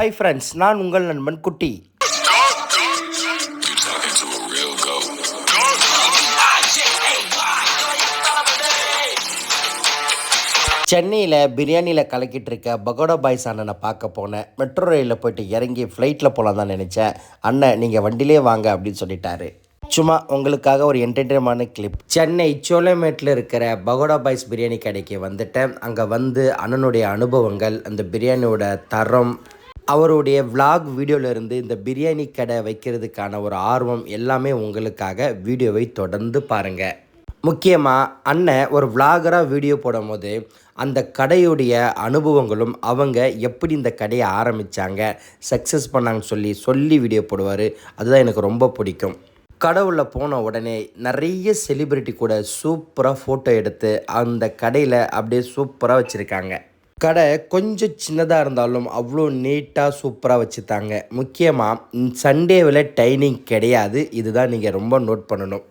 Hi friends நான் உங்கள் நண்பன் குட்டி. சென்னையில் பிரியாணியில் கலக்கிட்டு இருக்க பகோடா பாய்ஸ் அண்ணனை பார்க்க போனேன். மெட்ரோ ரயிலில் போயிட்டு இறங்கி ஃப்ளைட்டில் போகலாம் தான் நினச்சேன். அண்ணன் நீங்கள் வண்டிலே வாங்க அப்படின்னு சொல்லிட்டாரு. சும்மா உங்களுக்காக ஒரு என்டர்டைன்மெண்டான கிளிப் சென்னை சோலைமேட்டில் இருக்கிற பகோடா பாய்ஸ் பிரியாணி கடைக்கு வந்துட்டேன். அங்கே வந்து அண்ணனுடைய அனுபவங்கள் அந்த பிரியாணியோட தரம் அவருடைய vlog வீடியோவிலேருந்து இந்த பிரியாணி கடை வைக்கிறதுக்கான ஒரு ஆர்வம் எல்லாமே உங்களுக்காக வீடியோவை தொடர்ந்து பாருங்கள் முக்கியமாக அண்ணன் ஒரு விளாகராக வீடியோ போடும்போது அந்த கடையுடைய அனுபவங்களும் அவங்க எப்படி இந்த கடையை ஆரம்பித்தாங்க சக்ஸஸ் பண்ணாங்கன்னு சொல்லி சொல்லி வீடியோ போடுவார். அதுதான் எனக்கு ரொம்ப பிடிக்கும். கடவுளில் போன உடனே நிறைய செலிபிரிட்டி கூட சூப்பராக ஃபோட்டோ எடுத்து அந்த கடையில் அப்படியே சூப்பராக வச்சுருக்காங்க. கடை கொஞ்சம் சின்னதாக இருந்தாலும் அவ்வளோ நீட்டாக சூப்பராக வச்சுத்தாங்க. முக்கியமாக சண்டேவில் டைனிங் கிடையாது. இதுதான் நீங்கள் ரொம்ப நோட் பண்ணணும்.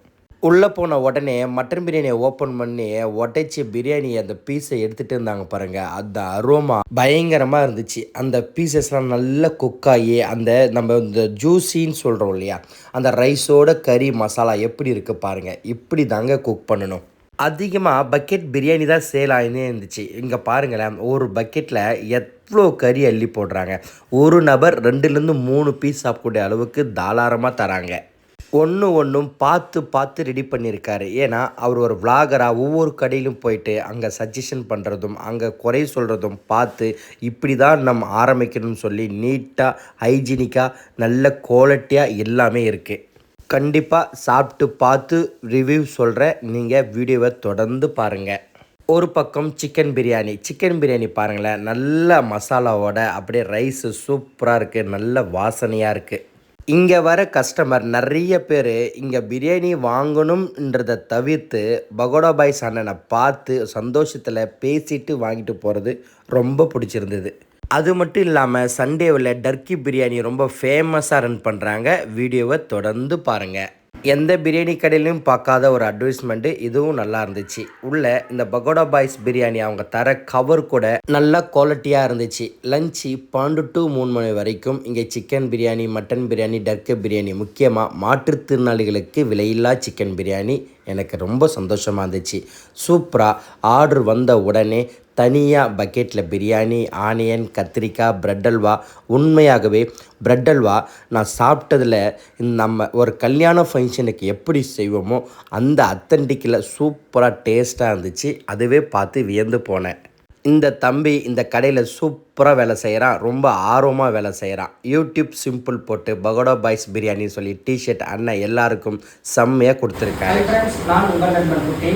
உள்ளே போன உடனே மட்டன் பிரியாணியை ஓப்பன் பண்ணி உடைச்சி பிரியாணி அந்த பீஸை எடுத்துகிட்டு இருந்தாங்க பாருங்கள் அந்த அரோமா பயங்கரமாக இருந்துச்சு. அந்த பீசஸ்லாம் நல்லா குக் ஆகி அந்த நம்ம இந்த ஜூஸின்னு சொல்கிறோம் இல்லையா? அந்த ரைஸோட கறி மசாலா எப்படி இருக்குது பாருங்கள் இப்படி தாங்க குக் பண்ணணும். அதிகமாக பக்கெட் பிரியாணி தான் சேல் ஆகினே இருந்துச்சு. இங்கே பாருங்களேன் ஒரு பக்கெட்டில் எவ்வளோ கறி அள்ளி போடுறாங்க. ஒரு நபர் ரெண்டுலேருந்து மூணு பீஸ் சாப்பிடக்கூடிய அளவுக்கு தாராளமாக தராங்க. ஒன்று ஒன்றும் பார்த்து பார்த்து ரெடி பண்ணியிருக்காரு ஏன்னா அவர் ஒரு விளாகராக ஒவ்வொரு கடையிலும் போயிட்டு அங்கே சஜஷன் பண்ணுறதும் அங்கே குறை சொல்கிறதும் பார்த்து இப்படி தான் நம்ம ஆரம்பிக்கணும்னு சொல்லி நீட்டாக ஹைஜீனிக்காக நல்ல குவாலிட்டியாக எல்லாமே இருக்குது கண்டிப்பாக சாப்பிட்டு பார்த்து ரிவ்யூ சொல்கிறேன் நீங்கள் வீடியோவை தொடர்ந்து பாருங்கள் ஒரு பக்கம் சிக்கன் பிரியாணி சிக்கன் பிரியாணி பாருங்களேன். நல்ல மசாலாவோட அப்படியே ரைஸு சூப்பராக இருக்குது நல்ல வாசனையாக இருக்குது இங்கே வர கஸ்டமர் நிறைய பேர் இங்கே பிரியாணி வாங்கணும்ன்றதை தவிர்த்து பகோடா பாய்ஸ் அண்ணனை பார்த்து சந்தோஷத்தில் பேசிட்டு வாங்கிட்டு போகிறது ரொம்ப பிடிச்சிருந்தது. அது மட்டும் இல்லாமல் சண்டேவில் டர்க்கி பிரியாணி ரொம்ப ஃபேமஸாக ரன் பண்ணுறாங்க வீடியோவை தொடர்ந்து பாருங்கள் எந்த பிரியாணி கடையிலையும் பார்க்காத ஒரு அட்வைஸ்மெண்ட்டு இதுவும் நல்லா இருந்துச்சு. உள்ள இந்த பகோடா பாய்ஸ் பிரியாணி அவங்க தர கவர் கூட நல்ல குவாலிட்டியாக இருந்துச்சு. லஞ்சு பன்னெண்டு டு மூணு மணி வரைக்கும் இங்கே சிக்கன் பிரியாணி மட்டன் பிரியாணி டர்க்கு பிரியாணி முக்கியமாக மாற்றுத்திறனாளிகளுக்கு விலையில்லா சிக்கன் பிரியாணி எனக்கு ரொம்ப சந்தோஷமாக இருந்துச்சு. சூப்பராக ஆர்டர் வந்த உடனே தனியாக பக்கெட்டில் பிரியாணி ஆனியன் கத்திரிக்காய் பிரெட் அல்வா. உண்மையாகவே பிரெட் அல்வா நான் சாப்பிட்டதில் நம்ம ஒரு கல்யாண ஃபங்க்ஷனுக்கு எப்படி செய்வோமோ அந்த அத்தன்டிக்கில் சூப்பராக டேஸ்ட்டாக இருந்துச்சு. அதுவே பார்த்து வியந்து போனேன். இந்த தம்பி இந்த கடையில் சூப்பராக வேலை செய்கிறான் ரொம்ப ஆர்வமாக வேலை செய்கிறான் யூடியூப் சிம்பிள் போட்டு பகோடா பாய்ஸ் பிரியாணி சொல்லி டிஷர்ட் அண்ணன் எல்லாருக்கும் செம்மையாக கொடுத்துருக்காரு. நான் உங்கள் நண்பன் குட்டி.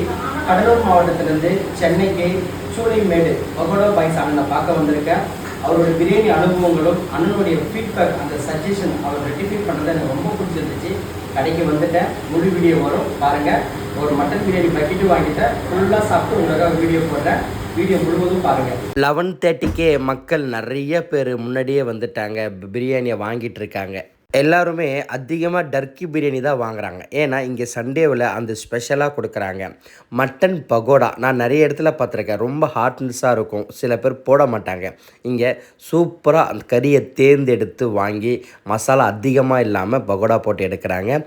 கடலூர் மாவட்டத்திலிருந்து சென்னைக்கு சூளைமேடு பகோடா பாய்ஸ் அண்ணனை பார்க்க வந்திருக்கேன். அவரோட பிரியாணி அனுபவங்களும் அண்ணனுடைய ஃபீட்பேக் அந்த சஜஷன் அவர் ரெட்டிஃபை பண்ணுறது எனக்கு ரொம்ப பிடிச்சிருந்துச்சு. கடைக்கு வந்துட்டேன். முழு வீடியோ வரும். பாருங்கள் ஒரு மட்டன் பிரியாணி பக்கெட்டு வாங்கிட்டேன். ஃபுல்லாக சாப்பிட்டு உங்களுக்காக வீடியோ போடுறேன். வீடியோ முழுவதும் பாருங்கள் லெவன் தேர்ட்டிக்கே மக்கள் நிறைய பேர் முன்னாடியே வந்துட்டாங்க. பிரியாணியை வாங்கிட்டு இருக்காங்க எல்லாருமே அதிகமாக டர்க்கி பிரியாணி தான் வாங்குறாங்க. ஏன்னா இங்கே சண்டேவில் அந்த ஸ்பெஷலாக கொடுக்குறாங்க. மட்டன் பகோடா. நான் நிறைய இடத்துல பார்த்துருக்கேன். ரொம்ப ஹாட்னஸாக இருக்கும். சில பேர் போட மாட்டாங்க. இங்கே சூப்பராக அந்த கறியை தேர்ந்தெடுத்து வாங்கி மசாலா அதிகமாக இல்லாமல் பகோடா போட்டு எடுக்கிறாங்க.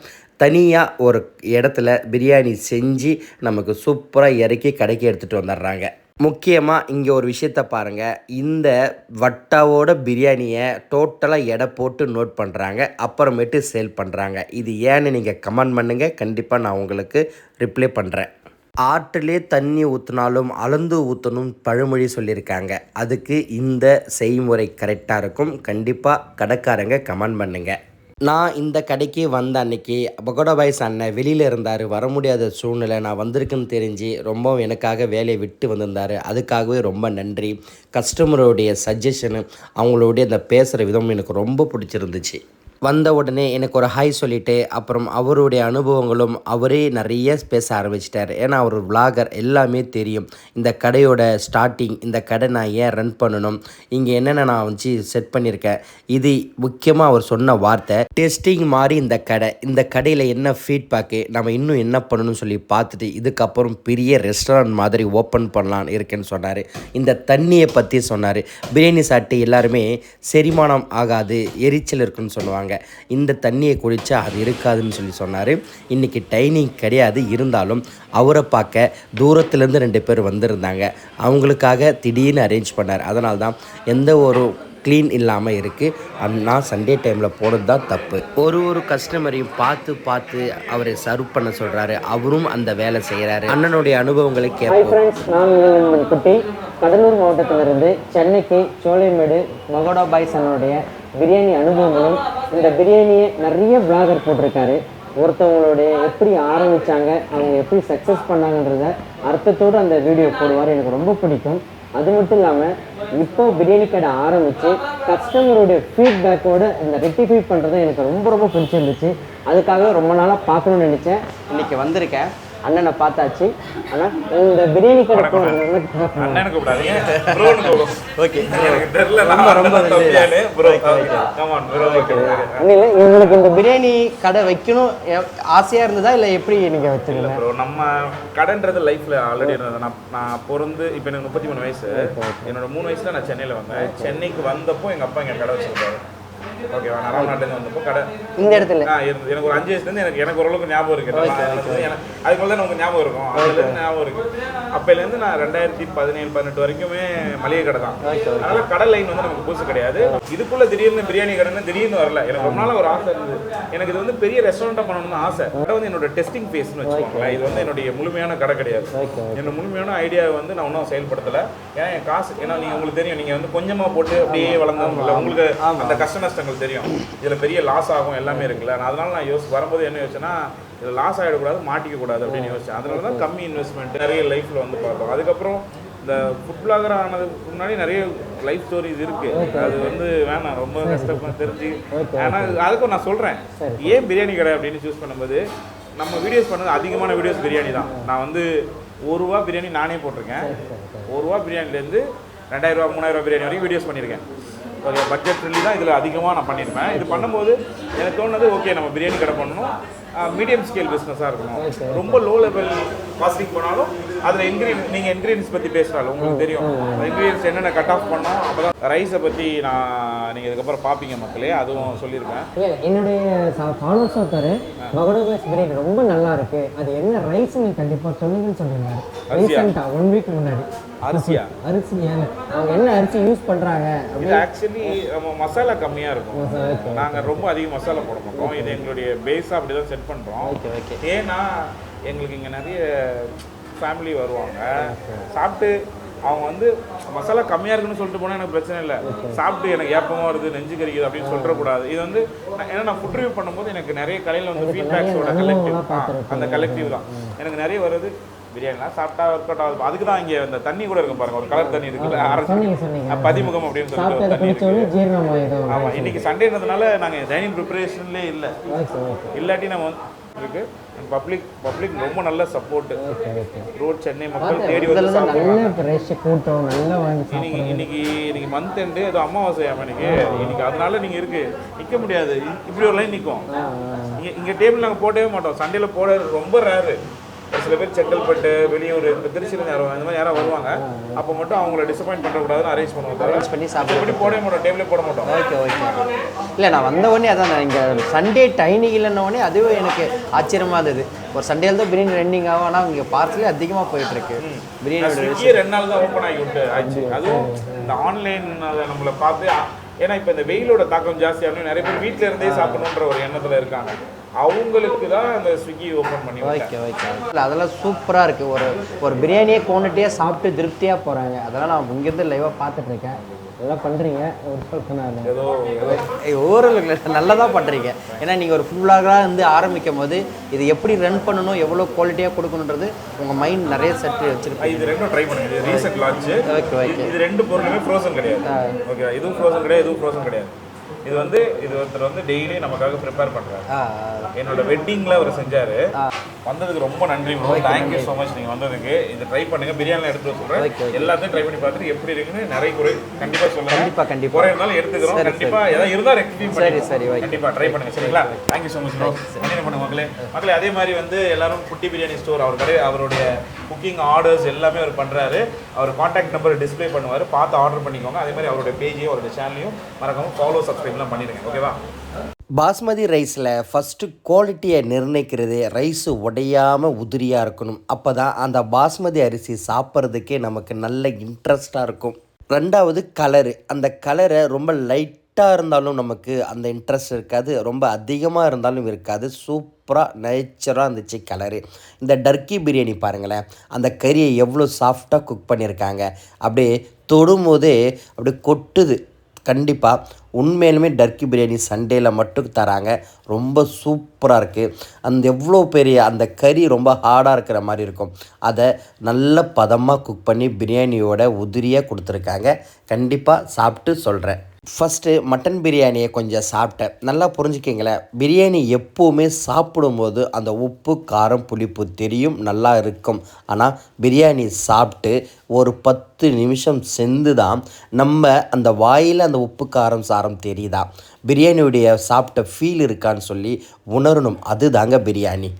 தனியாக ஒரு இடத்துல பிரியாணி செஞ்சு நமக்கு சூப்பராக இறக்கி கடைக்கு எடுத்துகிட்டு வந்துடுறாங்க. முக்கியமாக இங்கே ஒரு விஷயத்த பாருங்கள் இந்த வட்டாவோட பிரியாணியை டோட்டலாக எடை போட்டு நோட் பண்ணுறாங்க அப்புறமேட்டு சேல் பண்ணுறாங்க இது ஏன்னு நீங்கள் கமெண்ட் பண்ணுங்கள் கண்டிப்பாக நான் உங்களுக்கு ரிப்ளை பண்ணுறேன் ஆற்றிலே தண்ணி ஊற்றினாலும் அளந்து ஊற்றணும் பழமொழி சொல்லியிருக்காங்க. அதுக்கு இந்த செய்முறை கரெக்டாக இருக்கும். கண்டிப்பாக கடைக்காரங்க கமெண்ட் பண்ணுங்கள் நான் இந்த கடைக்கு வந்த அன்னைக்கு பகோடா பாய்ஸ் அண்ணன் வெளியில் இருந்தார் வர முடியாத சூழ்நிலை நான் வந்திருக்குன்னு தெரிஞ்சு ரொம்பவும் எனக்காக வேலையை விட்டு வந்திருந்தார். அதுக்காகவே ரொம்ப நன்றி. கஸ்டமருடைய சஜஷனு அவங்களுடைய அந்த பேசுகிற விதம் எனக்கு ரொம்ப பிடிச்சிருந்துச்சு. வந்த உடனே எனக்கு ஒரு ஹாய் சொல்லிவிட்டு அப்புறம் அவருடைய அனுபவங்களும் அவரே நிறைய பேச ஆரம்பிச்சிட்டார். ஏன்னா அவர் விளாகர் எல்லாமே தெரியும். இந்த கடையோட ஸ்டார்டிங் இந்த கடை நான் ஏன் ரன் பண்ணணும்? இங்கே என்னென்ன நான் வச்சு செட் பண்ணியிருக்கேன் இது முக்கியமாக அவர் சொன்ன வார்த்தை. டெஸ்டிங் மாதிரி இந்த கடை இந்த கடையில் என்ன ஃபீட்பேக்கு நம்ம இன்னும் என்ன பண்ணணும்னு சொல்லி பார்த்துட்டு இதுக்கப்புறம் பெரிய ரெஸ்டாரண்ட் மாதிரி ஓப்பன் பண்ணலான்னு இருக்கேன்னு சொன்னார். இந்த தண்ணியை பற்றி சொன்னார். பிரியாணி சாப்பிட்டு எல்லாருமே செரிமானம் ஆகாது எரிச்சல் இருக்குன்னு சொல்லுவாங்க. இந்த தண்ணியை குடித்தா அது இருக்காதுன்னு சொல்லி சொன்னார். இன்றைக்கி டைனிங் கிடையாது. இருந்தாலும் அவரை பார்க்க தூரத்துலேருந்து ரெண்டு பேர் வந்திருந்தாங்க. அவங்களுக்காக திடீர்னு அரேஞ்ச் பண்ணார். அதனால தான் எந்த ஒரு க்ளீன் இல்லாமல் இருக்குது நான் சண்டே டைமில் போனது தான் தப்பு. ஒரு ஒரு கஸ்டமரையும் பார்த்து பார்த்து அவரை சர்வ் பண்ண சொல்கிறாரு அவரும் அந்த வேலை செய்கிறாரு அண்ணனுடைய அனுபவங்களை கேட்போம். நான் குட்டி. கடலூர் மாவட்டத்திலிருந்து சென்னைக்கு சோலைமேடு மகோடா பாய்ஸ் அண்ணனுடைய பிரியாணி அனுபவங்களும் இந்த பிரியாணியை நிறைய பிளாகர் போட்டிருக்காரு. ஒருத்தவங்களுடைய எப்படி ஆரம்பித்தாங்க அவங்க எப்படி சக்ஸஸ் பண்ணாங்கன்றத அர்த்தத்தோடு அந்த வீடியோ போடுவார். எனக்கு ரொம்ப பிடிக்கும். அது மட்டும் இல்லாமல் இப்போ பிரியாணி கடை ஆரம்பித்து கஸ்டமருடைய ஃபீட்பேக்கோடு இந்த ரெக்டிஃபை பண்ணுறது எனக்கு ரொம்ப ரொம்ப பிடிச்சிருந்துச்சு. அதுக்காக ரொம்ப நாளாக பார்க்கணும்னு நினச்சேன். இன்றைக்கி வந்திருக்கேன். அண்ணனை பார்த்தாச்சு. ஆனால் இந்த பிரியாணி கடை போகிறது அண்ணனுக்கு ஓகே. ரொம்ப ரொம்ப நன்றி. Bro. Come on bro. Okay அண்ணில உங்களுக்கு இந்த பிரியாணி கடை வைக்கணும் ஆசையா இருந்ததா இல்லை எப்படி நீங்கள் வச்சுருங்க ப்ரோ நம்ம கடைன்றது லைஃப்ல ஆல்ரெடி இருந்தது. நான் நான் பிறந்து இப்போ எனக்கு முப்பத்தி மூணு வயசு. என்னோட மூணு வயசுல நான் சென்னையில் வந்தேன். சென்னைக்கு வந்தப்போ எங்க அப்பா இங்க கடை வச்சிருந்தாரு. ஓகேவா நான் ராமநாட்டிலேருந்து வந்தப்போ கடை இந்த இடத்துல? இருந்து- எனக்கு ஒரு அஞ்சு வயசுலேருந்து எனக்கு எனக்கு ஓரளவுக்கு ஞாபகம் இருக்கு. அதுக்குள்ள தான் நமக்கு ஞாபகம் இருக்கும். அதுலேருந்து ஞாபகம் இருக்கு. அப்போலேருந்து நான் ரெண்டாயிரத்தி பதினேழு பதினெட்டு வரைக்குமே மளிகை கடை தான். அதனால கடை லைன் வந்து நமக்கு புதுசு கிடையாது. இதுக்குள்ள திடீர்னு பிரியாணி கடைன்னு திடீர்னு வரல. எனக்கு ரொம்ப நாள் ஒரு ஆசை இருந்தது. எனக்கு இது வந்து பெரிய ரெஸ்டாரண்ட்டாக பண்ணணும்னு ஆசை. கடை வந்து என்னோட டெஸ்டிங் ஃபேஸ்னு வச்சுக்கோங்களேன். இது வந்து என்னுடைய முழுமையான கடை கிடையாது. என்னோட முழுமையான ஐடியாவை வந்து நான் இன்னும் செயல்படுத்தலை. ஏன்னா என் காசு ஏன்னா நீங்கள் உங்களுக்கு தெரியும் நீங்கள் வந்து கொஞ்சமாக போட்டு அப்படியே வளர்ந்தவங்க இல்லை. உங்களுக்கு அந்த கஷ்ட நஷ்டங்கள் தெரியும். இதில் பெரிய லாஸ் ஆகும் எல்லாமே இருக்குல்ல. நான் அதனால நான் யோசி வரும்போது என்ன யோசிச்சேன்னா இதில் லாஸ் ஆகிடக்கூடாது மாட்டிக்க கூடாது அப்படின்னு யோசிச்சேன். அதனால தான் கம்மி இன்வெஸ்ட்மெண்ட் நிறைய லைஃப்பில் வந்து பார்த்தோம். அதுக்கப்புறம் இந்த ஃபுட் பிளாகர் ஆனதுக்கு முன்னாடி நிறைய லைஃப் ஸ்டோரிஸ் இருக்கு. அது வந்து வேணாம். ரொம்ப கஷ்டப்பட்டு தெரிஞ்சு. ஆனால் அதுக்கும் நான் சொல்கிறேன் ஏன் பிரியாணி கடை அப்படின்னு சூஸ் பண்ணும்போது நம்ம வீடியோஸ் பண்ணது அதிகமான வீடியோஸ் பிரியாணி தான். நான் வந்து ஒரு ரூபா பிரியாணி நானே போட்டிருக்கேன். ஒரு ரூபா பிரியாணிலேருந்து ரெண்டாயிரம் ரூபா மூணாயிரம் ரூபா பிரியாணி வரைக்கும் வீடியோஸ் பண்ணியிருக்கேன். ஓகே பட்ஜெட் ஃப்ரெண்ட்லி தான் இதில் அதிகமாக நான் பண்ணியிருப்பேன் இது பண்ணும்போது எனக்கு தோணுது ஓகே நம்ம பிரியாணி கடை பண்ணணும். மீடியம் ஸ்கேல் பிஸ்னஸாக இருக்கணும். ரொம்ப லோ லெவல் காஸ்டிங் போனாலும் அதில் இன்க்ரீடியன்ஸ் நீங்கள் இன்க்ரீடியன்ஸ் பற்றி பேசுகிறாலும் உங்களுக்கு தெரியும். இன்க்ரீடியன்ஸ் என்னென்ன கட் ஆஃப் பண்ணோம் அப்போ தான் ரைஸை பற்றி நான் நீங்கள் இதுக்கப்புறம் பார்ப்பீங்க மக்களே அதுவும் சொல்லியிருப்பேன். இல்லை என்னுடைய ஃபாலோவர்ஸ் ஒருத்தர் மகோடா பாய்ஸ் பிரியாணி ரொம்ப நல்லா இருக்கு. அது என்ன ரைஸ்னு கண்டிப்பாக சொல்லுங்கன்னு அரிசியா? ரீசெண்டாக ஒன் வீக் முன்னாடி. அரிசியா? அரிசி ஏன்? அவங்க என்ன அரிசி யூஸ் பண்ணுறாங்க இது ஆக்சுவலி நம்ம மசாலா கம்மியாக இருக்கும். நாங்கள் ரொம்ப அதிக மசாலா போட மாட்டோம். இது எங்களுடைய பேஸாக அப்படி தான் செட் பண்ணுறோம் ஓகே ஓகே ஏன்னா எங்களுக்கு இங்கே நிறைய ஃபேமிலி வருவாங்க. சாப்பிட்டு அவங்க வந்து மசாலா கம்மியாக இருக்குன்னு சொல்லிட்டு போனால் எனக்கு பிரச்சனை இல்லை. சாப்பிட்டு எனக்கு ஏப்பமாக வருது நெஞ்சு கறிக்குது அப்படின்னு சொல்லிடக்கூடாது இது வந்து ஏன்னா நான் ஃபுட் ரிவ்யூ பண்ணும்போது எனக்கு நிறைய கடையில் வந்து ஃபீட்பேக்ஸோட கலெக்டிவ் அந்த கலெக்டிவ் தான். எனக்கு நிறைய வருது. பிரியாணிலாம் சாப்பிட்டா ஒர்க் அவுட் ஆகுது. அதுக்கு தான் இங்கே இந்த தண்ணி கூட இருக்கும் பாருங்க. ஒரு கலர் தண்ணி இருக்குல்ல அரைச்சி பதிமுகம் அப்படின்னு சொல்லிட்டு தண்ணி இருக்கு ஆமாம் இன்னைக்கு சண்டேன்றதுனால நாங்கள் டைனிங் ப்ரிப்பரேஷன்லேயே இல்லை. இல்லாட்டி நம்ம இருக்கு. பப்ளிக் பப்ளிக் ரொம்ப நல்ல சப்போர்ட் ரோட் சென்னை மக்கள் தேடி வந்து இன்னைக்கு இன்னைக்கு இன்னைக்கு மந்த் எண்டு ஏதோ அமாவாசையாம இன்னைக்கு. இன்னைக்கு அதனால நீங்க இருக்கு. நிக்க முடியாது. இப்படி ஒரு லைன் நிக்கும். இங்க இங்க டேபிள் நாங்க போடவே மாட்டோம். சண்டேல போட ரொம்ப ரேரு சில பேர் செங்கல்பட்டு வெளியூர் இந்த திருச்சியில் யாரும் இந்த மாதிரி யாராவது வருவாங்க. அப்போ மட்டும் அவங்கள டிசப்பாயிண்ட் பண்ணக்கூடாதுன்னு அரேஞ்ச் பண்ணுவோம் Arrange பண்ணி சாப்பிடுவோம். பண்ணி போடவே மாட்டோம் டேபிளே போட மாட்டோம். Okay okay. இல்லை நான் வந்த உடனே அதான் இங்கே சண்டே டைனிங் இல்லைன்ன உடனே அதுவே எனக்கு ஆச்சரியமாக இருந்தது. ஒரு சண்டேல தான் பிரியாணி ரெண்டிங் ஆகும் ஆனால் இங்கே பார்சலே அதிகமாக போயிட்டுருக்கு. ஸ்விக்கி ரெண்டு நாள் தான் ஓப்பன் ஆகி விட்டு ஆச்சு. அதுவும் இந்த ஆன்லைன் நம்மளை பார்த்து ஏன்னா இப்போ இந்த வெயிலோட தாக்கம் ஜாஸ்தியாகணும் நிறைய பேர் வீட்டில இருந்தே சாப்பிடணுன்ற ஒரு எண்ணத்துல இருக்காங்க. அவங்களுக்கு தான் அந்த ஸ்விக்கி ஓப்பன் பண்ணி. Okay okay. இல்லை அதெல்லாம் சூப்பராக இருக்குது ஒரு ஒரு பிரியாணியே குவான்டிட்டியாக சாப்பிட்டு திருப்தியாக போகிறாங்க அதெல்லாம் நான் இங்கேருந்து லைவாக பார்த்துட்ருக்கேன் நல்லா பண்ணுறீங்க ஏதோ ஓரளவுக்கு நல்லா தான் பண்ணுறீங்க ஏன்னா நீங்கள் ஒரு ஃபுல்லாக இருந்து ஆரம்பிக்கும் போது இது எப்படி ரன் பண்ணணும் எவ்வளோ குவாலிட்டியாக கொடுக்கணுன்றது உங்கள் மைண்ட் நிறைய செட் வச்சுருப்பீங்க. இது ரெண்டும் ட்ரை பண்ணுங்க. இது ரீசெண்ட் லான்ச் ஓகே ஓகே இது ரெண்டு பொருளுமே ஃப்ரோசன் கிடையாது. ஓகே இதுவும் ஃப்ரோசன் கிடையாது இதுவும் ஃப்ரோசன் கிடையாது. இது வந்து இது ஒருத்தர் வந்து டெய்லி நமக்காக ப்ரிப்பேர் பண்றாரு. ஆ என்னோட வெட்டிங்ல அவர் செஞ்சாரு. வந்ததுக்கு ரொம்ப நன்றி ப்ரோ தேங்க்யூ ஸோ மச் நீங்க வந்ததுக்கு. இது ட்ரை பண்ணுங்க. பிரியாணி எடுத்து okay. எல்லாத்தையும் ட்ரை பண்ணி பார்த்துட்டு எப்படி இருக்குன்னு நிறைய குறை கண்டிப்பா சொல்லுங்க. கண்டிப்பா, கண்டிப்பா. குறை இருந்தாலும் எடுத்துக்கிறோம். சரி, கண்டிப்பா ஏதாவது இருந்தா ரெக்டிஃபை சரி, பண்ணி சரி, okay. கண்டிப்பா ட்ரை பண்ணுங்க. சரிங்களா? Thank you so much bro continue பண்ணுங்க மக்களே. மக்களே அதே மாதிரி வந்து எல்லாரும் குட்டி பிரியாணி ஸ்டோர் அவர் கடை அவருடைய குக்கிங் ஆர்டர்ஸ் எல்லாமே அவர் பண்றாரு. அவர் காண்டாக்ட் நம்பர் டிஸ்ப்ளே பண்ணுவார். பார்த்து ஆர்டர் பண்ணிக்கோங்க. அதே மாதிரி அவருடைய பேஜையும் அவருடைய சேனலையும் மறக்காம ஃபாலோ சப்ஸ்கிரைப்லாம் பண்ணிடுங்க ஓகேவா பாஸ்மதி ரைஸில் ஃபஸ்ட்டு குவாலிட்டியை நிர்ணயிக்கிறது ரைஸு உடையாமல் உதிரியாக இருக்கணும். அப்போ தான் அந்த பாஸ்மதி அரிசி சாப்பிட்றதுக்கே நமக்கு நல்ல இன்ட்ரெஸ்டாக இருக்கும். ரெண்டாவது கலரு அந்த கலரை ரொம்ப லைட்டாக இருந்தாலும் நமக்கு அந்த இன்ட்ரெஸ்ட் இருக்காது. ரொம்ப அதிகமாக இருந்தாலும் இருக்காது. சூப்பராக நேச்சராக இருந்துச்சு கலரு இந்த டர்க்கி பிரியாணி பாருங்களேன். அந்த கறியை எவ்வளோ சாஃப்டாக குக் பண்ணியிருக்காங்க. அப்படியே தொடும்போதே அப்படியே கொட்டுது. கண்டிப்பாக உண்மையிலுமே டர்க்கி பிரியாணி சண்டேயில் மட்டும் தராங்க. ரொம்ப சூப்பராக இருக்குது அந்த எவ்வளோ பெரிய அந்த கறி ரொம்ப ஹார்டாக இருக்கிற மாதிரி இருக்கும். அதை நல்ல பதமாக குக் பண்ணி பிரியாணியோட உதிரியாக கொடுத்துருக்காங்க. கண்டிப்பாக சாப்பிட்டு சொல்கிறேன் ஃபஸ்ட்டு மட்டன் பிரியாணியை கொஞ்சம் சாப்பிட்டேன். நல்லா புரிஞ்சுக்கிங்களேன். பிரியாணி எப்போவுமே சாப்பிடும்போது அந்த உப்பு காரம் புளிப்பு தெரியும் நல்லா இருக்கும். ஆனால் பிரியாணி சாப்பிட்டு ஒரு பத்து நிமிஷம் செந்து தான் நம்ம அந்த வாயில் அந்த உப்பு காரம் சாரம் தெரியுதா? பிரியாணியுடைய சாப்பிட்ட ஃபீல் இருக்கான்னு சொல்லி உணரணும். அதுதாங்க பிரியாணி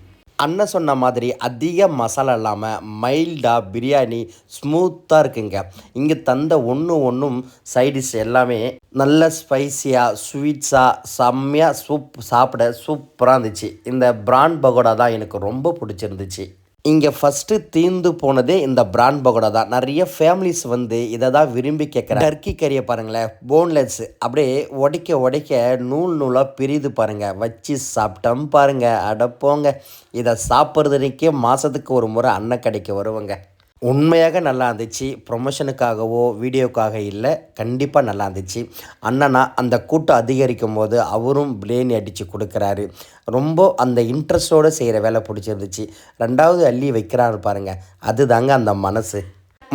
அண்ணன் சொன்ன மாதிரி அதிக மசாலா இல்லாமல் மைல்டாக பிரியாணி ஸ்மூத்தாக இருக்குங்க. இங்கே தந்த ஒன்று ஒன்றும் சைடிஷ் எல்லாமே நல்ல ஸ்பைசியாக ஸ்வீட்ஸாக செம்மையாக சூப் சாப்பிட சூப்பராக இருந்துச்சு. இந்த பிராண்ட் பகோடா தான் எனக்கு ரொம்ப பிடிச்சிருந்துச்சு. இங்கே ஃபஸ்ட்டு தீர்ந்து போனதே இந்த பிராண்ட் பகோடா தான். நிறைய ஃபேமிலிஸ் வந்து இதை தான் விரும்பி கேட்குறேன் டர்க்கி கறியை பாருங்களேன் போன்லெஸ் அப்படியே உடைக்க உடைக்க நூல் நூலாக பிரிது பாருங்கள் வச்சு சாப்பிட்டோம் பாருங்கள் அடப்போங்க இதை சாப்பிட்றதுக்கே மாதத்துக்கு ஒரு முறை அன்ன கடைக்கு வருவாங்க. உண்மையாக நல்லா இருந்துச்சு. ப்ரொமோஷனுக்காகவோ வீடியோக்காக இல்லை. கண்டிப்பாக நல்லா இருந்துச்சு. அண்ணனா அந்த கூட்டம் அதிகரிக்கும் போது அவரும் பிளேனி அடித்து கொடுக்குறாரு. ரொம்ப அந்த இன்ட்ரெஸ்டோடு செய்கிற வேலை பிடிச்சிருந்துச்சு. ரெண்டாவது அள்ளி வைக்கிறாரு பாருங்கள் அதுதாங்க அந்த மனசு.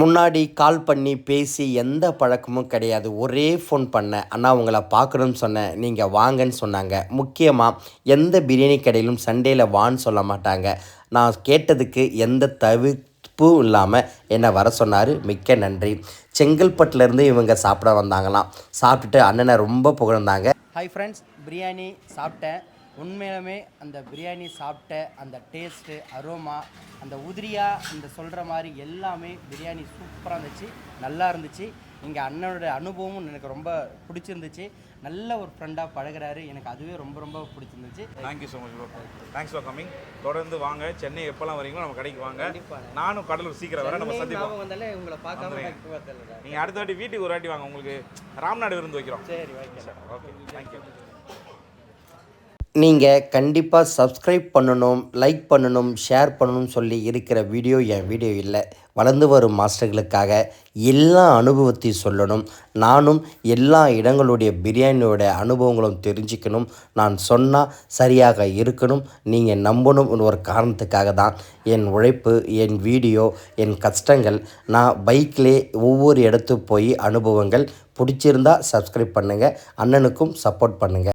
முன்னாடி கால் பண்ணி பேசி எந்த பழக்கமும் கிடையாது. ஒரே ஃபோன் பண்ணேன் அண்ணா உங்களை பார்க்கணும்னு சொன்னேன். நீங்கள் வாங்கன்னு சொன்னாங்க. முக்கியமாக எந்த பிரியாணி கடையிலும் சண்டேயில் வான்னு சொல்ல மாட்டாங்க. நான் கேட்டதுக்கு எந்த தவிர்ப்பும் இல்லாமல் என்னை வர சொன்னார். மிக்க நன்றி. செங்கல்பட்டுலேருந்து இவங்க சாப்பிட வந்தாங்களாம். சாப்பிட்டுட்டு அண்ணனை ரொம்ப புகழ்ந்தாங்க. ஹாய் ஃப்ரெண்ட்ஸ் பிரியாணி சாப்பிட்டேன். உண்மையிலுமே அந்த பிரியாணி சாப்பிட்ட அந்த டேஸ்ட்டு அரோமா அந்த உதிரியாக அந்த சொல்கிற மாதிரி எல்லாமே பிரியாணி சூப்பராக இருந்துச்சு நல்லா இருந்துச்சு. இங்கே அண்ணனோட அனுபவமும் எனக்கு ரொம்ப பிடிச்சிருந்துச்சு. நல்ல ஒரு ஃப்ரெண்டாக பழகுறாரு. எனக்கு அதுவே ரொம்ப ரொம்ப பிடிச்சிருந்துச்சு. Thank you so much bro thanks for coming தொடர்ந்து வாங்க. சென்னை எப்போல்லாம் வரீங்களோ நம்ம கடைக்கு வாங்க. நானும் கடலூர் சீக்கிரம் வரேன். நம்ம சந்திப்போம். வந்தாலே உங்களை பார்க்காம. நீங்கள் அடுத்த வாட்டி வீட்டுக்கு ஒரு வாட்டி வாங்க. உங்களுக்கு ராம்நாடு விருந்து வைக்கிறோம். சரி ஓகே ஓகே தேங்க்யூ நீங்கள் கண்டிப்பாக சப்ஸ்கிரைப் பண்ணணும் லைக் பண்ணணும் ஷேர் பண்ணணும்னு சொல்லி இருக்கிற வீடியோ என் வீடியோ இல்லை. வளர்ந்து வரும் மாஸ்டர்களுக்காக எல்லா அனுபவத்தையும் சொல்லணும். நானும் எல்லா இடங்களுடைய பிரியாணியோட அனுபவங்களும் தெரிஞ்சுக்கணும். நான் சொன்னால் சரியாக இருக்கணும். நீங்கள் நம்பணும் ஒரு காரணத்துக்காக தான் என் உழைப்பு என் வீடியோ என் கஷ்டங்கள். நான் பைக்கிலே ஒவ்வொரு இடத்துக்கு போய் அனுபவங்கள். பிடிச்சிருந்தா சப்ஸ்கிரைப் பண்ணுங்கள் அண்ணனுக்கும் சப்போர்ட் பண்ணுங்கள்